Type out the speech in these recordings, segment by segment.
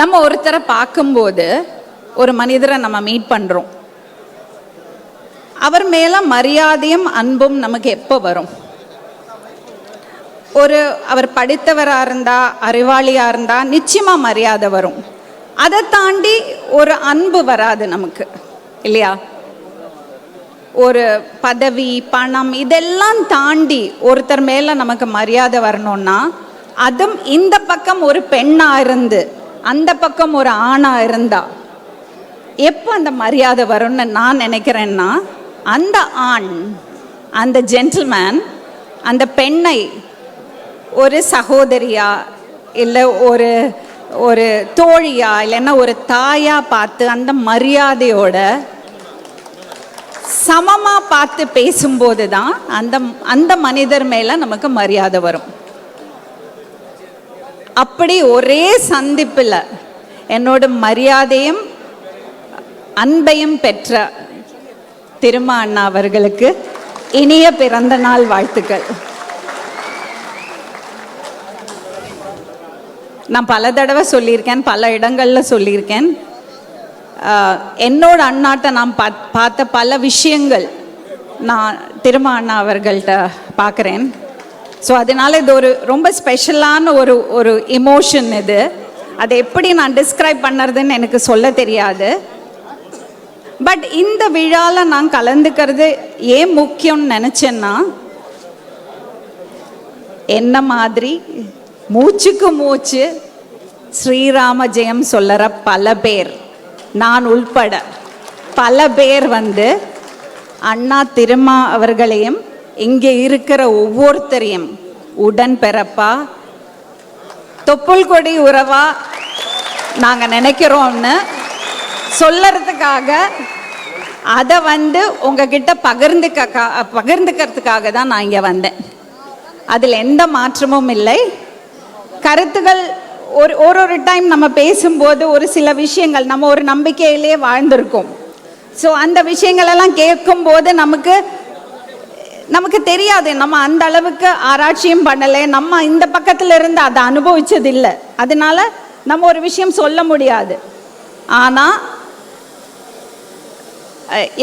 நம்ம ஒருத்தரை பார்க்கும்போது ஒரு மனிதரை நம்ம மீட் பண்ணுறோம் அவர் மேலே மரியாதையும் அன்பும் நமக்கு எப்போ வரும்? ஒரு அவர் படித்தவராக இருந்தால் அறிவாளியாக இருந்தால் நிச்சயமாக மரியாதை வரும். அதை தாண்டி ஒரு அன்பு வராது நமக்கு இல்லையா? ஒரு பதவி பணம் இதெல்லாம் தாண்டி ஒருத்தர் மேலே நமக்கு மரியாதை வரணும்னா அதுவும் இந்த பக்கம் ஒரு பெண்ணாக இருந்து அந்த பக்கம் ஒரு ஆணா இருந்தா எப்போ அந்த மரியாதை வரும்னு நான் நினைக்கிறேன்னா அந்த ஆண் அந்த ஜென்டில்மேன் அந்த பெண்ணை ஒரு சகோதரியா இல்லை ஒரு ஒரு தோழியா இல்லைன்னா ஒரு தாயா பார்த்து அந்த மரியாதையோட சமமாக பார்த்து பேசும்போது தான் அந்த அந்த மனிதர் மேலே நமக்கு மரியாதை வரும். அப்படி ஒரே சந்திப்பில் என்னோட மரியாதையும் அன்பையும் பெற்ற திருமா அண்ணா அவர்களுக்கு இனிய பிறந்த நாள் வாழ்த்துக்கள். நான் பல தடவை சொல்லியிருக்கேன் பல இடங்களில் சொல்லியிருக்கேன். என்னோட அண்ணாட்ட நான் பாத்- பார்த்த பல விஷயங்கள் நான் திருமா அண்ணா அவர்கள்ட்ட பார்க்குறேன். ஸோ அதனால இது ஒரு ரொம்ப ஸ்பெஷலான ஒரு ஒரு இமோஷன் இது. அதை எப்படி நான் டிஸ்கிரைப் பண்ணுறதுன்னு எனக்கு சொல்ல தெரியாது. பட் இந்த விழாவில் நான் கலந்துக்கிறது ஏன் முக்கியம்னு நினச்சேன்னா என்ன மாதிரி மூச்சுக்கு மூச்சு ஸ்ரீராம ஜெயம் சொல்லற பல பேர் நான் உள்பட பல பேர் வந்து அண்ணா திருமா அவர்களையும் இங்கே இருக்கிற ஒவ்வொருத்தரையும் உடன் பிறப்பா? தொப்புள் கொடி உறவா? நாங்கள் நினைக்கிறோம்னு சொல்லறதுக்காக அதை வந்து உங்ககிட்ட பகிர்ந்துக்க பகிர்ந்துக்கிறதுக்காக தான் நான் இங்கே வந்தேன். அதில் எந்த மாற்றமும் இல்லை. கருத்துகள் ஒரு ஒரு ஒரு டைம் நம்ம பேசும்போது ஒரு சில விஷயங்கள் நம்ம ஒரு நம்பிக்கையிலே வாழ்ந்திருக்கோம். ஸோ அந்த விஷயங்களெல்லாம் கேட்கும்போது நமக்கு நமக்கு தெரியாது. நம்ம அந்த அளவுக்கு ஆராய்ச்சியும் பண்ணலை. நம்ம இந்த பக்கத்துல இருந்து அதை அனுபவிச்சது இல்லை அதனால நம்ம ஒரு விஷயம் சொல்ல முடியாது. ஆனால்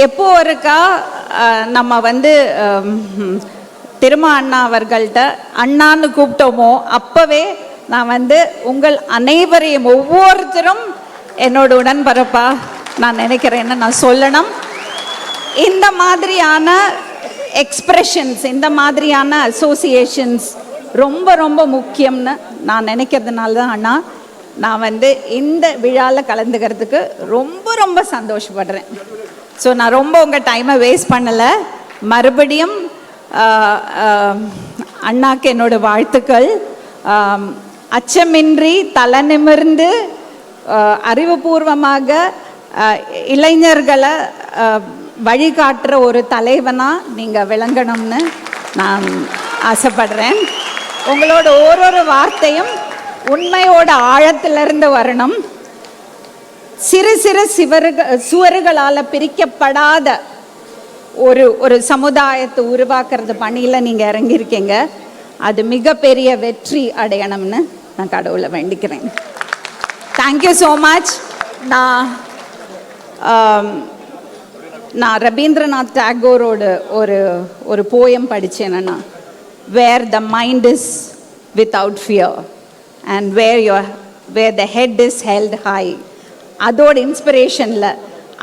எப்போ இருக்கா நம்ம வந்து திருமா அண்ணா அவர்கள்ட்ட அண்ணான்னு கூப்பிட்டோமோ அப்பவே நான் வந்து உங்கள் அனைவரையும் ஒவ்வொருத்தரும் என்னோட உடன்பரப்பா நான் நினைக்கிறேன்னு நான் சொல்லணும். இந்த மாதிரியான எக்ஸ்பிரஷன்ஸ் இந்த மாதிரியான அசோசியேஷன்ஸ் ரொம்ப ரொம்ப முக்கியம்னு நான் நினைக்கிறதுனால தான் அண்ணா நான் வந்து இந்த விழாவில் கலந்துக்கிறதுக்கு ரொம்ப ரொம்ப சந்தோஷப்படுறேன். ஸோ நான் ரொம்ப உங்கள் டைமை வேஸ்ட் பண்ணலை. மறுபடியும் அண்ணாக்கு என்னோடய வாழ்த்துக்கள். அச்சமின்றி தலை நிமிர்ந்து அறிவுபூர்வமாக இளைஞர்களை வழிகாட்டுற ஒரு தலைவனாக நீங்கள் விளங்கணும்னு நான் ஆசைப்படுறேன். உங்களோட ஒரு ஒரு வார்த்தையும் உண்மையோட ஆழத்திலிருந்து வரணும். சிறு சிறு சிவருக சுவர்களால் பிரிக்கப்படாத ஒரு ஒரு சமுதாயத்தை உருவாக்குறது பணியில் நீங்கள் இறங்கியிருக்கீங்க. அது மிகப்பெரிய வெற்றி அடையணும்னு நான் கடவுளை வேண்டிக்கிறேன். தேங்க்யூ ஸோ மச் நான் நான் ரவீந்திரநாத் டாகோரோட ஒரு ஒரு போயம் படித்தேன் என்னன்னா where the mind is without fear and where your where the head is held high அதோட இன்ஸ்பிரேஷனில்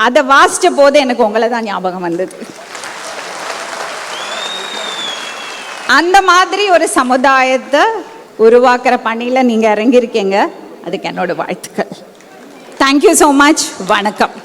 அதை வாசித்த போது எனக்கு உங்களை தான் ஞாபகம் வந்தது. அந்த மாதிரி ஒரு சமுதாயத்தை உருவாக்குற பணியில் நீங்கள் இறங்கியிருக்கீங்க. அதுக்கு என்னோட வாழ்த்துக்கள். தேங்க்யூ ஸோ மச் வணக்கம்.